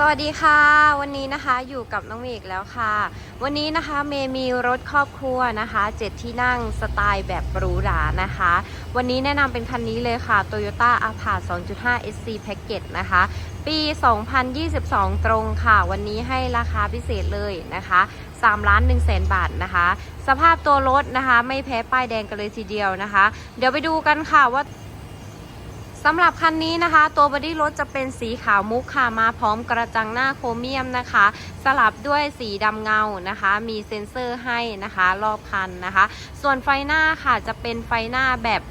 สวัสดีค่ะ วันนี้นะคะอยู่กับน้องเมย์อีกแล้วค่ะ วันนี้นะคะเมย์มีรถครอบครัวนะคะเจ็ดที่นั่งสไตล์แบบหรูหรานะคะ วันนี้แนะนำเป็นคันนี้เลยค่ะ Toyota a p a r 2.5 SC Package นะคะ ปี 2022 ตรงค่ะ วันนี้ให้ราคาพิเศษเลยนะคะ3ล้าน1แสนบาทนะคะ สภาพตัวรถนะคะ ไม่แพ้ป้ายแดงกันเลยทีเดียวนะคะ เดี๋ยวไปดูกันค่ะว่า สำหรับคันนี้นะคะ ตัวบอดี้รถจะเป็นสีขาวมุกค่ะมาพร้อมกระจังหน้าโครเมียมนะคะ สลับด้วยสีดำเงานะคะ มีเซ็นเซอร์ให้นะคะรอบคันนะคะ ส่วนไฟหน้าค่ะจะเป็นไฟหน้าแบบ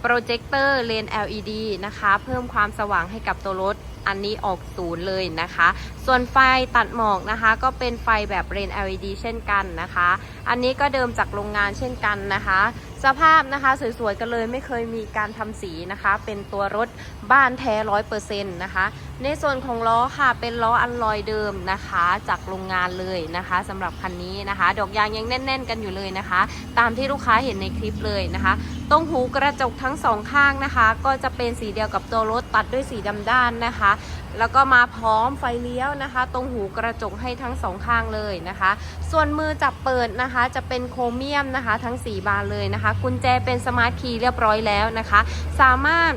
โปรเจคเตอร์เลน LED นะคะ เพิ่มความสว่างให้กับตัวรถอันนี้ออกศูนย์เลยนะคะ ส่วนไฟตัดหมอกนะคะ ก็เป็นไฟแบบเรน LED เช่นกันนะคะ อันนี้ก็เดิมจากโรงงานเช่นกันนะคะ สภาพนะคะสวยๆกันเลยไม่เคยมีการทำสีนะคะ เป็นตัวรถบ้านแท้ร้อยเปอร์เซ็นต์นะคะ ในส่วนของล้อค่ะเป็นล้ออัลลอยเดิมนะคะ จากโรงงานเลยนะคะสำหรับคันนี้นะคะ ดอกยางยังแน่น ๆ กันอยู่เลยนะคะ ตามที่ลูกค้าเห็นในคลิปเลยนะคะ ตรงหูกระจกทั้งสองข้างนะคะ ก็จะเป็นสีเดียวกับตัวรถตัดด้วยสีดำด้านนะคะ แล้วก็มาพร้อมไฟเลี้ยวนะคะ ตรงหูกระจกให้ทั้งสองข้างเลยนะคะ ส่วนมือจับเปิดนะคะ จะเป็นโครเมียมนะคะ ทั้ง 4 บานเลยนะคะ กุญแจเป็นสมาร์ทคีย์เรียบร้อยแล้วนะคะ สามารถ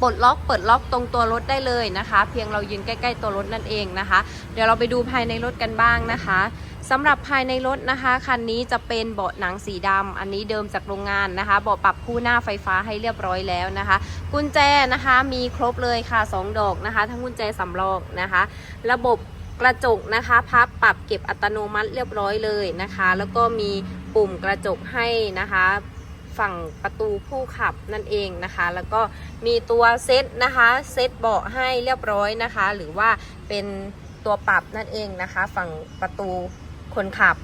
ปลดล็อกเปิดล็อกตรงตัวรถได้เลยนะคะ เพียงเรายืนใกล้ ๆ ตัวรถนั่นเองนะคะ เดี๋ยวเราไปดูภายในรถกันบ้างนะคะสำหรับภายในรถนะคะคันนี้จะเป็นเบาะหนังสีดำอันนี้เดิมจากโรงงานนะคะ เบาะปรับคู่หน้าไฟฟ้าให้เรียบร้อยแล้วนะคะ กุญแจนะคะมีครบเลยค่ะ 2 ดอกนะคะ ทั้งกุญแจสำรองนะคะ ระบบกระจกนะคะพับปรับเก็บอัตโนมัติเรียบร้อยเลยนะคะ แล้วก็มีปุ่มกระจกให้นะคะ ฝั่งประตูผู้ขับนั่นเองนะคะ แล้วก็มีตัวเซตนะคะเซตเบาะให้เรียบร้อยนะคะ หรือว่าเป็นตัวปรับนั่นเองนะคะ ฝั่งประตูคนขับ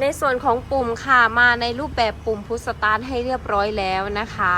ในส่วนของปุ่มค่ะมาในรูปแบบปุ่มพุชสตาร์ทให้เรียบร้อยแล้วนะคะ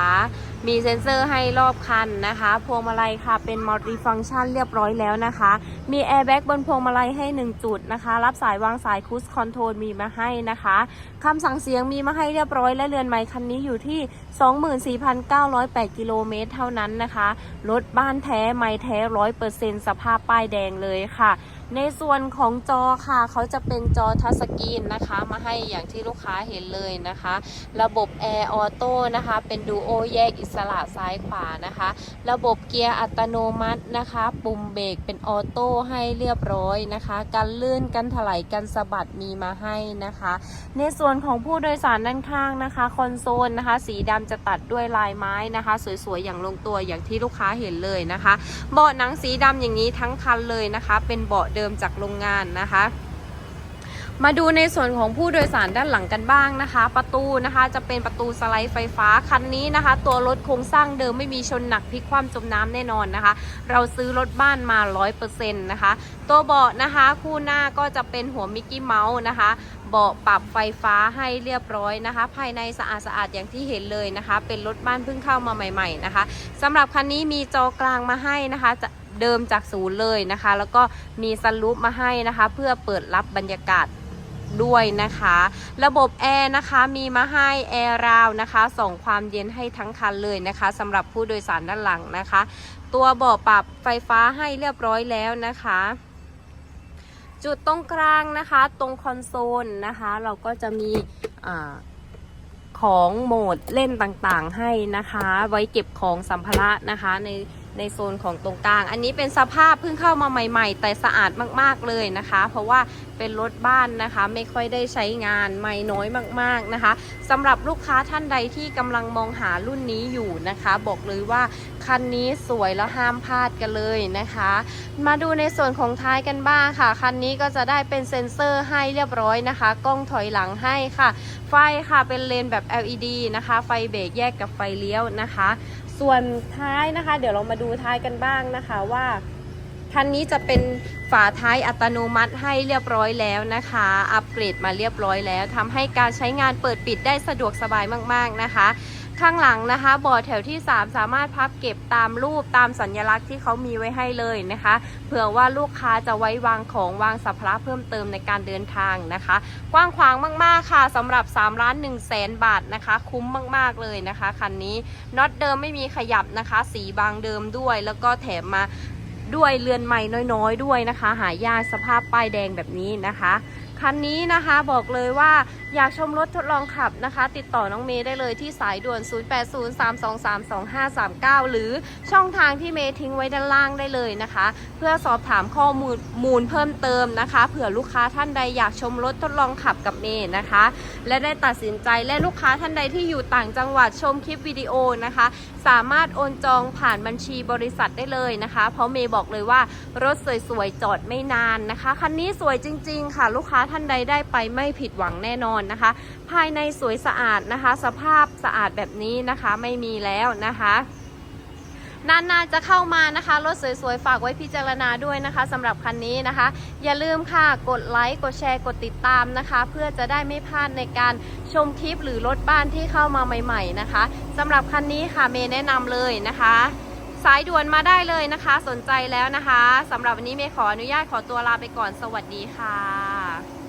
มีเซ็นเซอร์ให้รอบคันนะคะ พวงมาลัยค่ะเป็นมัลติฟังชันเรียบร้อยแล้วนะคะ มีแอร์แบ็กบนพวงมาลัยให้ 1 จุดนะคะ รับสายวางสายคูสคอนโทรลมีมาให้นะคะคำสั่งเสียงมีมาให้เรียบร้อยและเรือนไม้คันนี้อยู่ที่ 24,908 กิโลเมตรเท่านั้นนะคะรถบ้านแท้ไม้แท้ร้อยเปอร์เซ็นต์สภาพป้ายแดงเลยค่ะ ในส่วนของจอค่ะ เขาจะเป็นจอทัชสกรีนนะคะ มาให้อย่างที่ลูกค้าเห็นเลยนะคะ ระบบแอร์ออโต้นะคะ เป็นดูโอแยกอิสสระซ้ายขวานะคะ ระบบเกียร์อัตโนมัตินะคะ ปุ่มเบรกเป็นออโต้ให้เรียบร้อยนะคะกันลื่นกันถลายกันสะบัดมีมาให้นะคะ ในส่วนของผู้โดยสารด้านข้างนะคะคอนโซลนะคะ สีดำจะตัดด้วยลายไม้นะคะ สวยๆอย่างลงตัวอย่างที่ลูกค้าเห็นเลยนะคะ เบาะหนังสีดำอย่างนี้ทั้งคันเลยนะคะ เป็นเบาะเดิมจากโรงงานนะคะ มาดูในส่วนของผู้โดยสารด้านหลังกันบ้างนะคะ ประตูนะคะจะเป็นประตูสไลด์ไฟฟ้าคันนี้นะคะ ตัวรถโครงสร้างเดิมไม่มีชนหนักพลิกคว่ำจมน้ำแน่นอนนะคะ เราซื้อรถบ้านมา 100%นะคะ ตัวเบาะนะคะคู่หน้าก็จะเป็นหัวมิกกี้เมาส์นะคะเบาะปรับไฟฟ้าให้เรียบร้อยนะคะ ภายในสะอาดสะอาดอย่างที่เห็นเลยนะคะ เป็นรถบ้านเพิ่งเข้ามาใหม่ ๆนะคะสำหรับคันนี้มีจอกลางมาให้นะคะจะเดิมจากศูนย์เลยนะคะ แล้วก็มีซันรูปมาให้นะคะ เพื่อเปิดรับบรรยากาศ ด้วยนะคะ ระบบแอร์นะคะมีมาให้แอร์ราวนะคะส่งความเย็นให้ทั้งคันเลยนะคะสำหรับผู้โดยสารด้านหลังนะคะ ตัวเบาะปรับไฟฟ้าให้เรียบร้อยแล้วนะคะ จุดตรงกลางนะคะตรงคอนโซลนะคะ เราก็จะมีอของโหมดเล่นต่างๆให้นะคะ ไว้เก็บของสัมภาระนะคะใน ในโซนของตรงกลาง อันนี้เป็นสภาพเพิ่งเข้ามาใหม่ ๆ แต่สะอาดมากๆเลยนะคะ เพราะว่าเป็นรถบ้านนะคะ ไม่ค่อยได้ใช้งานไม่น้อยมากๆนะคะสำหรับลูกค้าท่านใดที่กำลังมองหารุ่นนี้อยู่นะคะ บอกเลยว่าคันนี้สวยแล้วห้ามพลาดกันเลยนะคะ มาดูในส่วนของท้ายกันบ้างค่ะ คันนี้ก็จะได้เป็นเซ็นเซอร์ให้เรียบร้อยนะคะ กล้องถอยหลังให้ค่ะ ไฟค่ะเป็นเลนแบบ LED นะคะ ไฟเบรกแยกกับไฟเลี้ยวนะคะ ส่วนท้ายนะคะ เดี๋ยวเรามาดูท้ายกันบ้างนะคะว่าคันนี้จะเป็นฝาท้ายอัตโนมัติให้เรียบร้อยแล้วนะคะ อัปเกรดมาเรียบร้อยแล้วทำให้การใช้งานเปิดปิดได้สะดวกสบายมาก ๆ นะคะ ข้างหลังนะคะบอร์แถวที่ 3 สามารถพับเก็บตามรูปตามสัญลักษณ์ที่เขามีไว้ให้เลยนะคะ เผื่อว่าลูกค้าจะไว้วางของวางสัมภาระเพิ่มเติมในการเดินทางนะคะ กว้างขวางมากๆค่ะสำหรับ3ล้าน1แสนบาทนะคะ คุ้มมากๆเลยนะคะคันนี้น็อตเดิมไม่มีขยับนะคะ สีบางเดิมด้วย แล้วก็แถมมาด้วยเรือนใหม่น้อยๆ ด้วยนะคะ หายากสภาพป้ายแดงแบบนี้นะคะ คันนี้นะคะบอกเลยว่าอยากชมรถทดลองขับนะคะ ติดต่อน้องเมย์ได้เลยที่สายด่วน 0803232539 หรือช่องทางที่เมย์ทิ้งไว้ด้านล่างได้เลยนะคะ เพื่อสอบถามข้อมูลมูลเพิ่มเติมนะคะ เผื่อลูกค้าท่านใดอยากชมรถทดลองขับกับเมย์นะคะ และได้ตัดสินใจและลูกค้าท่านใดที่อยู่ต่างจังหวัดชมคลิปวิดีโอนะคะ สามารถโอนจองผ่านบัญชีบริษัทได้เลยนะคะ เพราะเมย์บอกเลยว่ารถสวยๆจอดไม่นานนะคะคันนี้สวยจริง ๆ ค่ะลูกค้าท่านใดได้ไปไม่ผิดหวังแน่นอนนะคะ ภายในสวยสะอาดนะคะ สภาพสะอาดแบบนี้นะคะไม่มีแล้วนะคะนานๆจะเข้ามานะคะรถสวยๆ ฝากไว้พิจารณาด้วยนะคะสำหรับคันนี้นะคะ อย่าลืมค่ะกดไลค์กดแชร์กดติดตามนะคะ เพื่อจะได้ไม่พลาดในการชมคลิปหรือรถบ้านที่เข้ามาใหม่ๆนะคะสำหรับคันนี้ค่ะเมย์แนะนำเลยนะคะ สายด่วนมาได้เลยนะคะ สนใจแล้วนะคะสำหรับวันนี้เมย์ขออนุญาตขอตัวลาไปก่อนสวัสดีค่ะ